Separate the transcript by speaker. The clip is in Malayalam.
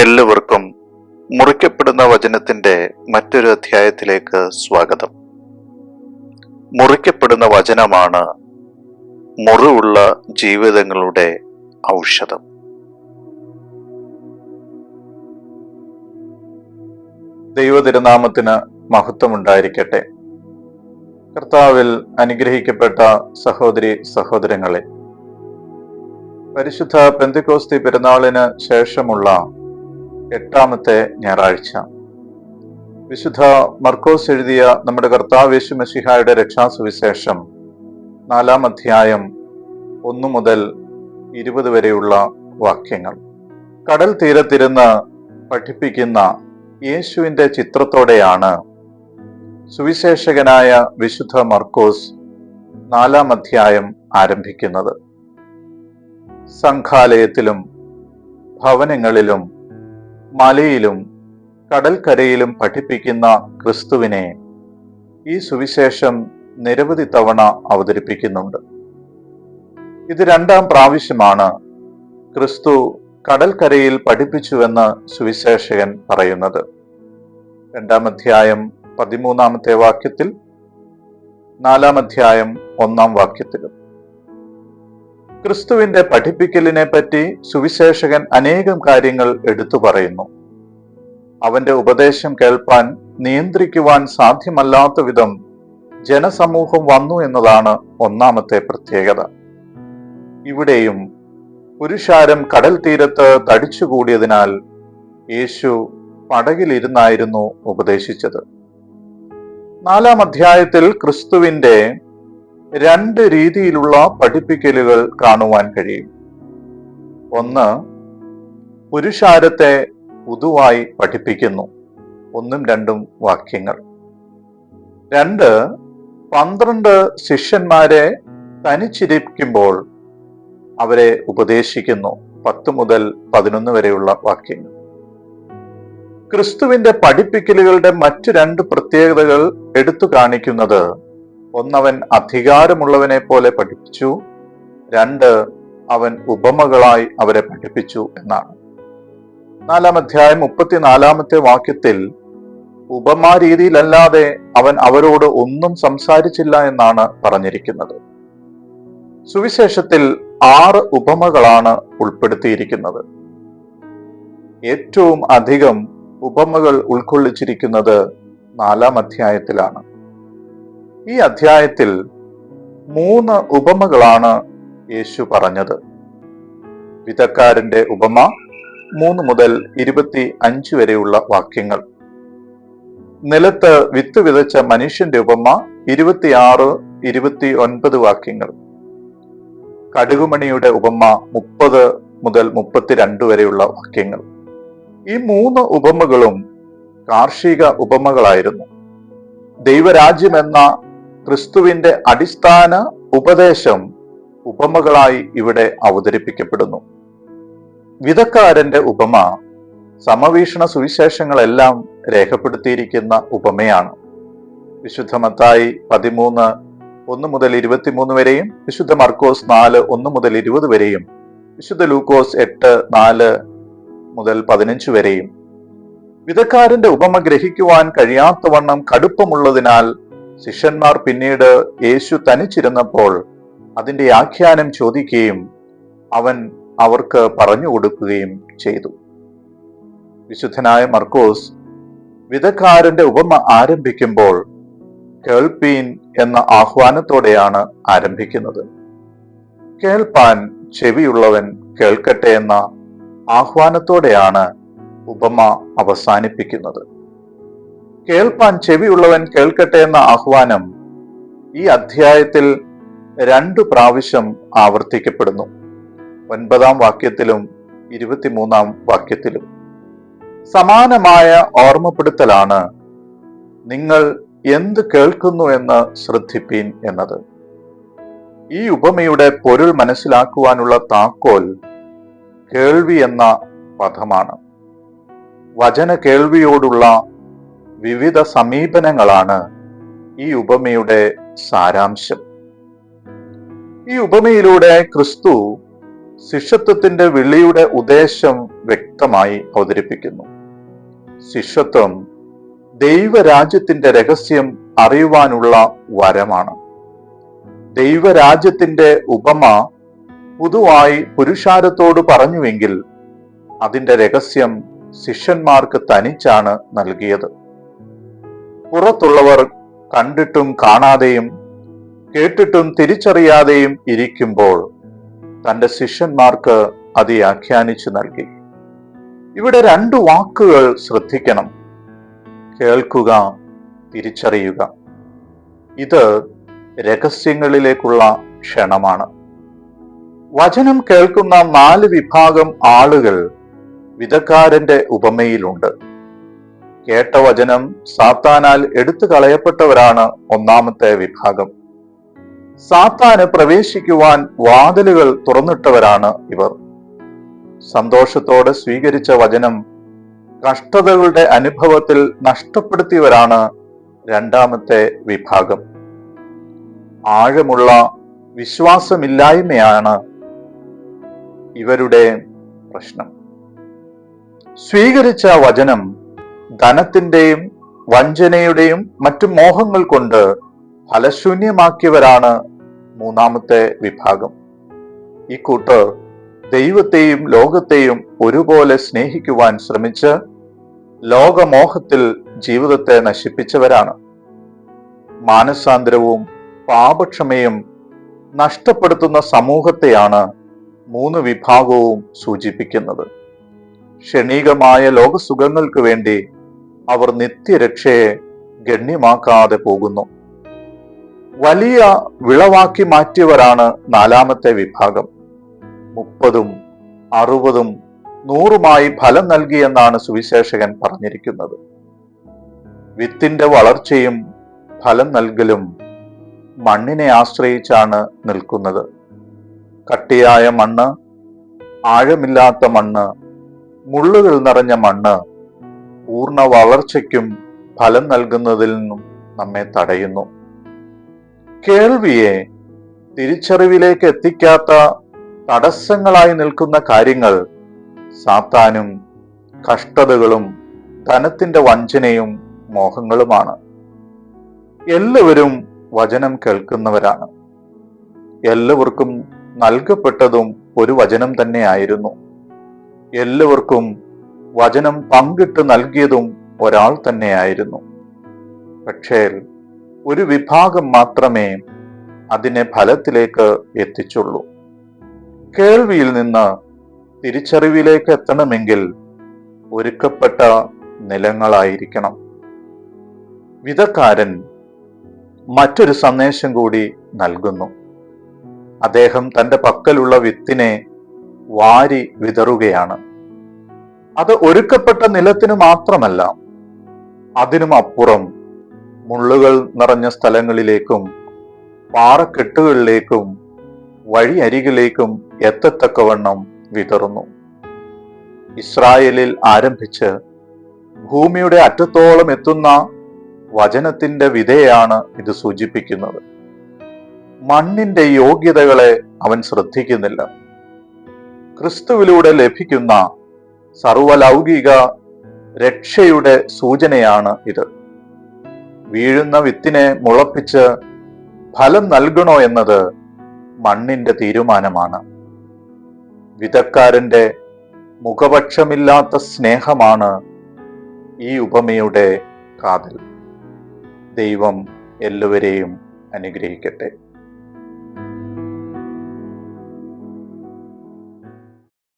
Speaker 1: എല്ലാവർക്കും മുറിക്കപ്പെടുന്ന വചനത്തിന്റെ മറ്റൊരു അധ്യായത്തിലേക്ക് സ്വാഗതം. മുറിക്കപ്പെടുന്ന വചനമാണ് മുറിവുള്ള ജീവിതങ്ങളുടെ ഔഷധം. ദൈവതിരുനാമത്തിന് മഹത്വമുണ്ടായിരിക്കട്ടെ. കർത്താവിൽ അനുഗ്രഹിക്കപ്പെട്ട സഹോദരി സഹോദരങ്ങളെ പരിശുദ്ധ പെന്തിക്കോസ്തി പെരുന്നാളിന് ശേഷമുള്ള എട്ടാമത്തെ ഞായറാഴ്ച. വിശുദ്ധ മർക്കോസ് എഴുതിയ നമ്മുടെ കർത്താവ് യേശു മസിഹായുടെ രക്ഷാസുവിശേഷം നാലാം അധ്യായം ഒന്നു മുതൽ ഇരുപത് വരെയുള്ള വാക്യങ്ങൾ. കടൽ തീരത്തിരുന്ന് പഠിപ്പിക്കുന്ന യേശുവിന്റെ ചിത്രത്തോടെയാണ് സുവിശേഷകനായ വിശുദ്ധ മർക്കോസ് നാലാം അധ്യായം ആരംഭിക്കുന്നത്. സംഘാലയത്തിലും ഭവനങ്ങളിലും മലയിലും കടൽക്കരയിലും പഠിപ്പിക്കുന്ന ക്രിസ്തുവിനെ ഈ സുവിശേഷം നിരവധി തവണ അവതരിപ്പിക്കുന്നുണ്ട്. ഇത് രണ്ടാം പ്രാവശ്യമാണ് ക്രിസ്തു കടൽക്കരയിൽ പഠിപ്പിച്ചുവെന്ന് സുവിശേഷകൻ പറയുന്നത്. രണ്ടാം അധ്യായം പതിമൂന്നാമത്തെ വാക്യത്തിൽ നാലാം അധ്യായം ഒന്നാം വാക്യത്തിലും. ക്രിസ്തുവിന്റെ പഠിപ്പിക്കലിനെ പറ്റി സുവിശേഷകൻ അനേകം കാര്യങ്ങൾ എടുത്തു പറയുന്നു. അവന്റെ ഉപദേശം കേൾപ്പാൻ നിയന്ത്രിക്കുവാൻ സാധ്യമല്ലാത്ത വിധം ജനസമൂഹം വന്നു എന്നതാണ് ഒന്നാമത്തെ പ്രത്യേകത. ഇവിടെയും പുരുഷാരം കടൽ തീരത്ത് തടിച്ചുകൂടിയതിനാൽ യേശു പടകിലിരുന്നായിരുന്നു ഉപദേശിച്ചത്. നാലാം അധ്യായത്തിൽ ക്രിസ്തുവിന്റെ രണ്ട് രീതിയിലുള്ള പഠിപ്പിക്കലുകൾ കാണുവാൻ കഴിയും. ഒന്ന് പുരുഷാരത്തെ പുതുവായി പഠിപ്പിക്കുന്നു. ഒന്നും രണ്ടും വാക്യങ്ങൾ. രണ്ട് പന്ത്രണ്ട് ശിഷ്യന്മാരെ തനിച്ചിരിക്കുമ്പോൾ അവരെ ഉപദേശിക്കുന്നു. പത്ത് മുതൽ പതിനൊന്ന് വരെയുള്ള വാക്യങ്ങൾ. ക്രിസ്തുവിന്റെ പഠിപ്പിക്കലുകളുടെ മറ്റു രണ്ട് പ്രത്യേകതകൾ എടുത്തു കാണിക്കുന്നത് ഒന്നവൻ അധികാരമുള്ളവനെ പോലെ പഠിപ്പിച്ചു രണ്ട് അവൻ ഉപമകളായി അവരെ പഠിപ്പിച്ചു എന്നാണ്. നാലാം അധ്യായം മുപ്പത്തിനാലാമത്തെ വാക്യത്തിൽ ഉപമാ രീതിയിലല്ലാതെ അവൻ അവരോട് ഒന്നും സംസാരിച്ചില്ല എന്നാണ് പറഞ്ഞിരിക്കുന്നത്. സുവിശേഷത്തിൽ ആറ് ഉപമകളാണ് ഉൾപ്പെടുത്തിയിരിക്കുന്നത്. ഏറ്റവും അധികം ഉപമകൾ ഉൾക്കൊള്ളിച്ചിരിക്കുന്നത് നാലാം അധ്യായത്തിലാണ്. ഈ അധ്യായത്തിൽ മൂന്ന് ഉപമകളാണ് യേശു പറഞ്ഞത്. വിധക്കാരന്റെ ഉപമ മൂന്ന് മുതൽ ഇരുപത്തി അഞ്ച് വരെയുള്ള വാക്യങ്ങൾ. നിലത്ത് വിത്ത് വിതച്ച മനുഷ്യന്റെ ഉപമ ഇരുപത്തിയാറ് ഇരുപത്തി ഒൻപത് വാക്യങ്ങൾ. കടുകുമണിയുടെ ഉപമ മുപ്പത് മുതൽ മുപ്പത്തിരണ്ട് വരെയുള്ള വാക്യങ്ങൾ. ഈ മൂന്ന് ഉപമകളും കാർഷിക ഉപമകളായിരുന്നു. ദൈവരാജ്യം എന്ന ക്രിസ്തുവിന്റെ അടിസ്ഥാന ഉപദേശം ഉപമകളായി ഇവിടെ അവതരിപ്പിക്കപ്പെടുന്നു. വിധക്കാരന്റെ ഉപമ സമവീക്ഷണ സുവിശേഷങ്ങളെല്ലാം രേഖപ്പെടുത്തിയിരിക്കുന്ന ഉപമയാണ്. വിശുദ്ധമത്തായി പതിമൂന്ന് ഒന്ന് മുതൽ ഇരുപത്തിമൂന്ന് വരെയും വിശുദ്ധ മർക്കോസ് നാല് ഒന്ന് മുതൽ ഇരുപത് വരെയും വിശുദ്ധ ലൂക്കോസ് എട്ട് നാല് മുതൽ പതിനഞ്ച് വരെയും. വിധക്കാരന്റെ ഉപമ ഗ്രഹിക്കുവാൻ കഴിയാത്തവണ്ണം കടുപ്പമുള്ളതിനാൽ ശിഷ്യന്മാർ പിന്നീട് യേശു തനിച്ചിരുന്നപ്പോൾ അതിന്റെ ആഖ്യാനം ചോദിക്കുകയും അവൻ അവർക്ക് പറഞ്ഞു കൊടുക്കുകയും ചെയ്തു. വിശുദ്ധനായ മർക്കോസ് വിധക്കാരന്റെ ഉപമ ആരംഭിക്കുമ്പോൾ കേൾപ്പീൻ എന്ന ആഹ്വാനത്തോടെയാണ് ആരംഭിക്കുന്നത്. കേൾപ്പാൻ ചെവിയുള്ളവൻ കേൾക്കട്ടെ എന്ന ആഹ്വാനത്തോടെയാണ് ഉപമ അവസാനിപ്പിക്കുന്നത്. കേൾപ്പാൻ ചെവിയുള്ളവൻ കേൾക്കട്ടെ എന്ന ആഹ്വാനം ഈ അധ്യായത്തിൽ രണ്ടു പ്രാവശ്യം ആവർത്തിക്കപ്പെടുന്നു. ഒൻപതാം വാക്യത്തിലും ഇരുപത്തിമൂന്നാം വാക്യത്തിലും. സമാനമായ ഓർമ്മപ്പെടുത്തലാണ് നിങ്ങൾ എന്ത് കേൾക്കുന്നു എന്ന് ശ്രദ്ധിപ്പീൻ എന്നത്. ഈ ഉപമയുടെ പൊരുൾ മനസ്സിലാക്കുവാനുള്ള താക്കോൽ കേൾവി എന്ന പദമാണ്. വചന കേൾവിയോടുള്ള വിവിധ സമീപനങ്ങളാണ് ഈ ഉപമയുടെ സാരാംശം. ഈ ഉപമയിലൂടെ ക്രിസ്തു ശിഷ്യത്വത്തിന്റെ വിളിയുടെ ഉദ്ദേശം വ്യക്തമായി അവതരിപ്പിക്കുന്നു. ശിഷ്യത്വം ദൈവരാജ്യത്തിന്റെ രഹസ്യം അറിയുവാനുള്ള വരമാണ്. ദൈവരാജ്യത്തിന്റെ ഉപമ പൊതുവായി പുരുഷാരത്തോട് പറഞ്ഞുവെങ്കിൽ അതിന്റെ രഹസ്യം ശിഷ്യന്മാർക്ക് തനിച്ചാണ് നൽകിയത്. പുറത്തുള്ളവർ കണ്ടിട്ടും കാണാതെയും കേട്ടിട്ടും തിരിച്ചറിയാതെയും ഇരിക്കുമ്പോൾ തന്റെ ശിഷ്യന്മാർക്ക് അത് വ്യാഖ്യാനിച്ചു നൽകി. ഇവിടെ രണ്ട് വാക്കുകൾ ശ്രദ്ധിക്കണം. കേൾക്കുക തിരിച്ചറിയുക. ഇത് രഹസ്യങ്ങളിലേക്കുള്ള ക്ഷണമാണ്. വചനം കേൾക്കുന്ന നാല് വിഭാഗം ആളുകൾ വിധക്കാരന്റെ ഉപമയിലുണ്ട്. കേട്ട വചനം സാത്താനാൽ എടുത്തു കളയപ്പെട്ടവരാണ് ഒന്നാമത്തെ വിഭാഗം. സാത്താന് പ്രവേശിക്കുവാൻ വാതിലുകൾ തുറന്നിട്ടവരാണ് ഇവർ. സന്തോഷത്തോടെ സ്വീകരിച്ച വചനം കഷ്ടതകളുടെ അനുഭവത്തിൽ നഷ്ടപ്പെടുത്തിയവരാണ് രണ്ടാമത്തെ വിഭാഗം. ആഴമുള്ള വിശ്വാസമില്ലായ്മയാണ് ഇവരുടെ പ്രശ്നം. സ്വീകരിച്ച വചനം ധനത്തിന്റെയും വഞ്ചനയുടെയും മറ്റു മോഹങ്ങൾ കൊണ്ട് ഫലശൂന്യമാക്കിയവരാണ് മൂന്നാമത്തെ വിഭാഗം. ഈ കൂട്ടർ ദൈവത്തെയും ലോകത്തെയും ഒരുപോലെ സ്നേഹിക്കുവാൻ ശ്രമിച്ച് ലോകമോഹത്തിൽ ജീവിതത്തെ നശിപ്പിച്ചവരാണ്. മാനസാന്തരവും പാപക്ഷമയും നഷ്ടപ്പെടുത്തുന്ന സമൂഹത്തെയാണ് മൂന്ന് വിഭാഗവും സൂചിപ്പിക്കുന്നത്. ക്ഷണികമായ ലോകസുഖങ്ങൾക്ക് വേണ്ടി അവർ നിത്യരക്ഷയെ ഗണ്യമാക്കാതെ പോകുന്നു. വലിയ വിളവാക്കി മാറ്റിയവരാണ് നാലാമത്തെ വിഭാഗം. മുപ്പതും അറുപതും നൂറുമായി ഫലം നൽകിയെന്നാണ് സുവിശേഷകൻ പറഞ്ഞിരിക്കുന്നത്. വിത്തിന്റെ വളർച്ചയും ഫലം നൽകലും മണ്ണിനെ ആശ്രയിച്ചാണ് നിൽക്കുന്നത്. കട്ടിയായ മണ്ണ് ആഴമില്ലാത്ത മണ്ണ് മുള്ളുകൾ നിറഞ്ഞ മണ്ണ് പൂർണ വളർച്ചയ്ക്കും ഫലം നൽകുന്നതിൽ നിന്നും നമ്മെ തടയുന്നു. കേൾവിയെ തിരിച്ചറിവിലേക്ക് എത്തിക്കാത്ത തടസ്സങ്ങളായി നിൽക്കുന്ന കാര്യങ്ങൾ സാത്താനും കഷ്ടതകളും ധനത്തിന്റെ വഞ്ചനയും മോഹങ്ങളുമാണ്. എല്ലാവരും വചനം കേൾക്കുന്നവരാണ്. എല്ലാവർക്കും നൽകപ്പെട്ടതും ഒരു വചനം തന്നെയായിരുന്നു. എല്ലാവർക്കും വചനം പങ്കിട്ട് നൽകിയതും ഒരാൾ തന്നെയായിരുന്നു. പക്ഷേ ഒരു വിഭാഗം മാത്രമേ അതിനെ ഫലത്തിലേക്ക് എത്തിച്ചുള്ളൂ. കേൾവിയിൽ നിന്ന് തിരിച്ചറിവിലേക്ക് എത്തണമെങ്കിൽ ഒരുക്കപ്പെട്ട നിലങ്ങളായിരിക്കണം. വിധക്കാരൻ മറ്റൊരു സന്ദേശം കൂടി നൽകുന്നു. അദ്ദേഹം തന്റെ പക്കലുള്ള വിത്തിനെ വാരി വിതറുകയാണ്. അത് ഒരുക്കപ്പെട്ട നിലത്തിന് മാത്രമല്ല അതിനും അപ്പുറം മുള്ളുകൾ നിറഞ്ഞ സ്ഥലങ്ങളിലേക്കും പാറക്കെട്ടുകളിലേക്കും വഴിയരികിലേക്കും എത്തത്തക്കവണ്ണം വിതറുന്നു. ഇസ്രായേലിൽ ആരംഭിച്ച് ഭൂമിയുടെ അറ്റത്തോളം എത്തുന്ന വചനത്തിന്റെ വിധേയാണ് ഇത് സൂചിപ്പിക്കുന്നത്. മണ്ണിന്റെ യോഗ്യതകളെ അവൻ ശ്രദ്ധിക്കുന്നില്ല. ക്രിസ്തുവിലൂടെ ലഭിക്കുന്ന സർവലൗകിക രക്ഷയുടെ സൂചനയാണ് ഇത്. വീഴുന്ന വിത്തിനെ മുളപ്പിച്ച് ഫലം നൽകണോ എന്നത് മണ്ണിന്റെ തീരുമാനമാണ്. വിധക്കാരന്റെ മുഖപക്ഷമില്ലാത്ത സ്നേഹമാണ് ഈ ഉപമയുടെ കാതൽ. ദൈവം എല്ലാവരെയും അനുഗ്രഹിക്കട്ടെ.